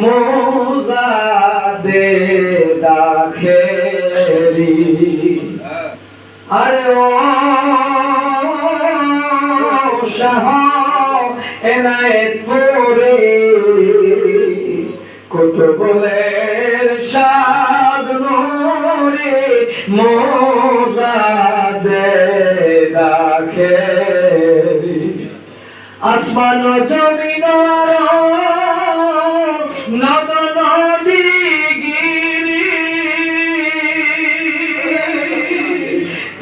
মোজা দে দাখেরি। আরে ও শাহ এনায়েত পুরে কুতুবলের শাদ নূরে, মোজা দে দাখেরি। আসমান জমিন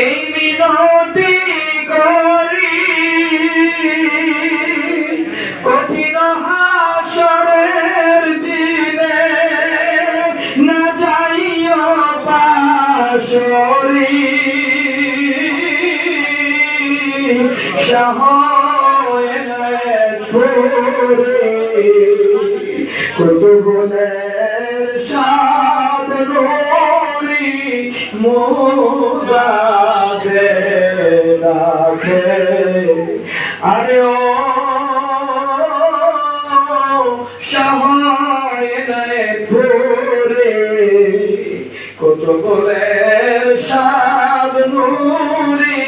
এই মিনতি করি। কঠিন হাসরের দিনে না যাইও পাশরি। কুতুবনের সাদ নোরি আরে ও কত কুতুবনের সাদ নোরি